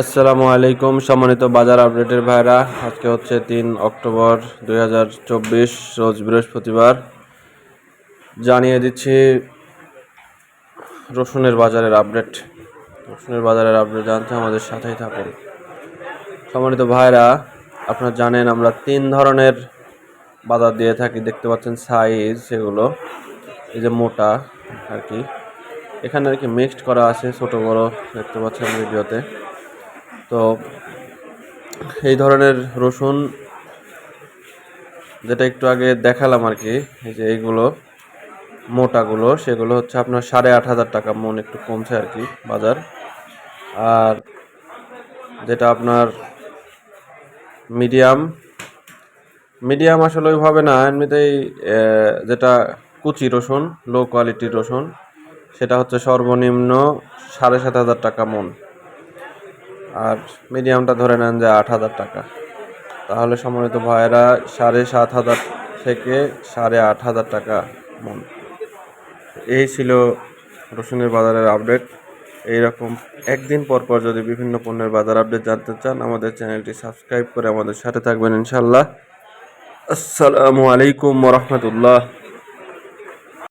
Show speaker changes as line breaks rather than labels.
আসসালামু আলাইকুম, সম্মানিত বাজার আপডেটের ভাইরা। আজকে হচ্ছে তিন অক্টোবর দু হাজার চব্বিশ, রোজ বৃহস্পতিবার। জানিয়ে দিচ্ছি রসুনের বাজারের আপডেট। রসুনের বাজারের আপডেট জানতে আমাদের সাথেই থাকুন। সম্মানিত ভাইরা, আপনারা জানেন আমরা তিন ধরনের বাজার দিয়ে থাকি। দেখতে পাচ্ছেন সাইজ সেগুলো, এই যে মোটা আর কি। এখানে আর কি মিক্সড করা আছে, ছোটো বড়। দেখতে পাচ্ছেন ভিডিওতে। তো এই ধরনের রসুন যেটা একটু আগে দেখালাম আর কি যে এইগুলো, মোটাগুলো, সেগুলো হচ্ছে আপনার সাড়ে আট হাজার টাকা মন একটু কমছে আর কি বাজার। আর যেটা আপনার মিডিয়াম মিডিয়াম আসলে ওইভাবে না, এমনিতেই যেটা কুচি রসুন লো কোয়ালিটির রসুন, সেটা হচ্ছে সর্বনিম্ন সাড়ে সাত হাজার টাকা মন। আর মিডিয়ামটা ধরে নেন যে আট হাজার টাকা। তাহলে সম্মানিত ভাইয়েরা সাড়ে সাত হাজার থেকে সাড়ে আট হাজার টাকা মন। এই ছিল রসুনের বাজারের আপডেট। এইরকম একদিন পর পর যদি বিভিন্ন পণ্যের বাজার আপডেট জানতে চান, আমাদের চ্যানেলটি সাবস্ক্রাইব করে আমাদের সাথে থাকবেন ইনশাল্লাহ আসসালামু আলাইকুম রহমতুল্লাহ।